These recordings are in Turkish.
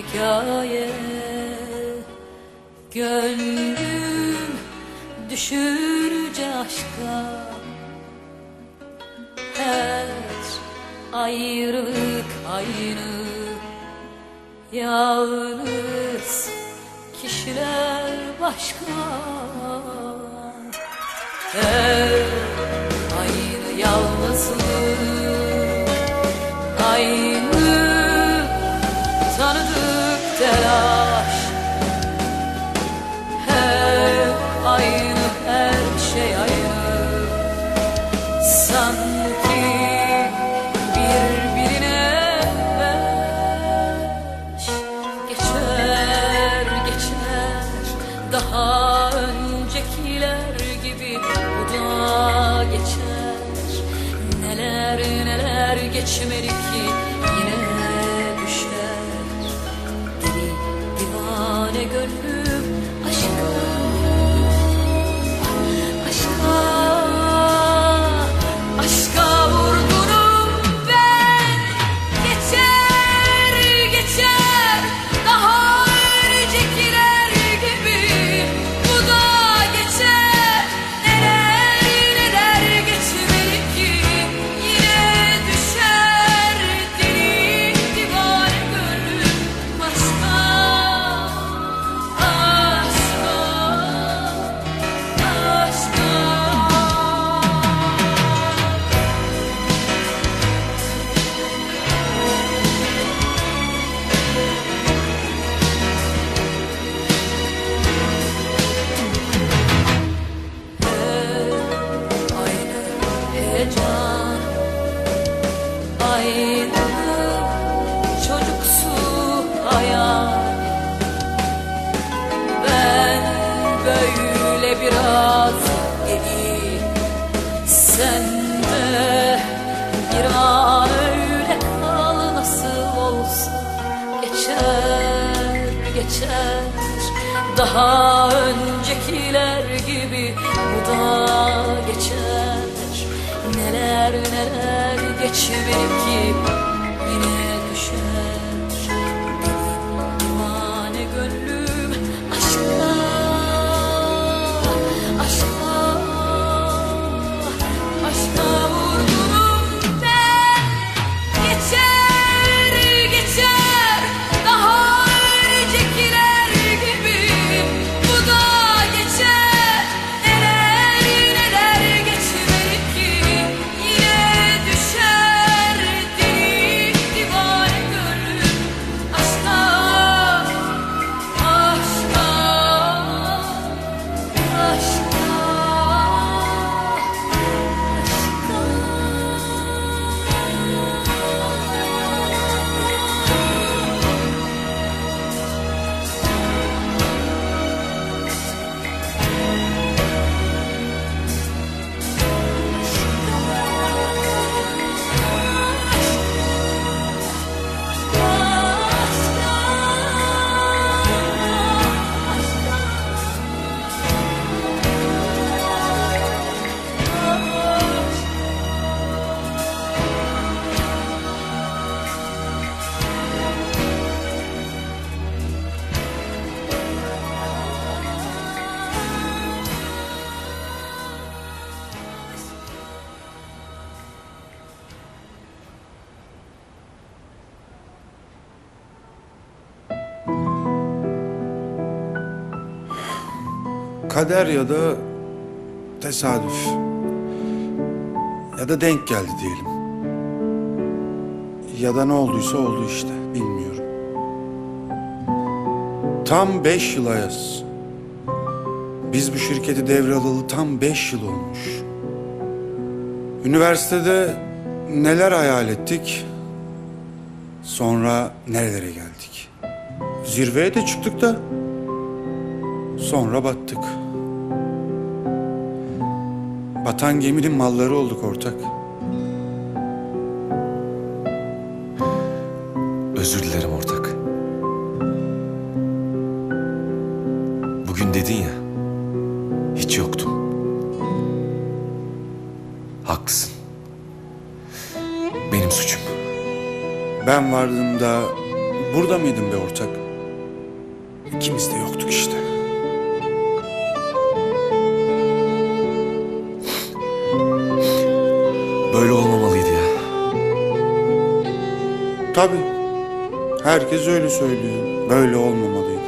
hikaye. Gönlüm düşürücü aşka Her ayrılık aynı. Yalnız kişiler başka. Her ayrı yalnızlık Geçer. Neler neler geçmeli ki? Yine düşer. Deli divane gönlüm Geçer geçer. Daha öncekiler gibi bu da geçer. Neler neler geçmeli ki Kader ya da tesadüf. Ya da denk geldi diyelim. Ya da ne olduysa oldu işte. Bilmiyorum. Tam beş yıl Ayaz. Biz bu şirketi devralalı tam beş yıl olmuş. Üniversitede neler hayal ettik. Sonra nerelere geldik. Zirveye de çıktık da Sonra battık. Batan geminin malları olduk ortak. Özür dilerim ortak. Bugün dedin ya, hiç yoktum. Haklısın. Benim suçum. Ben vardığımda Burada mıydın be ortak? İkimiz de yoktuk işte. Böyle olmamalıydı ya. Tabii. Herkes öyle söylüyor. Böyle olmamalıydı.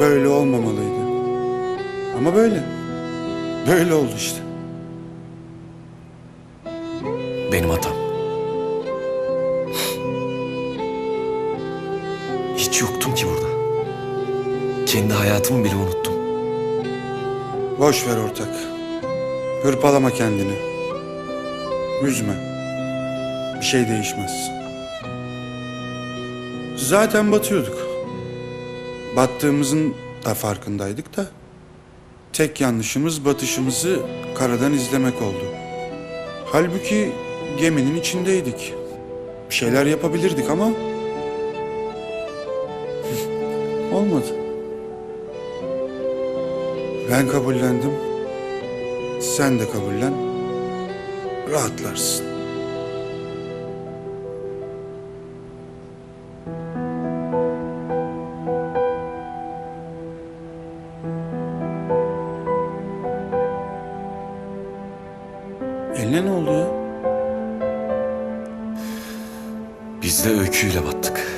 Böyle olmamalıydı. Ama böyle. Böyle oldu işte. Benim hatam. Hiç yoktum ki burada. Kendi hayatımı bile unuttum. Boş ver ortak. Hırpalama kendini. Üzme. Bir şey değişmez. Zaten batıyorduk. Battığımızın da farkındaydık da. Tek yanlışımız batışımızı karadan izlemek oldu. Halbuki geminin içindeydik. Bir şeyler yapabilirdik ama olmadı. Ben kabullendim. Sen de kabullen. Rahatlarsın. Eline ne oldu? Biz de öyküyle battık.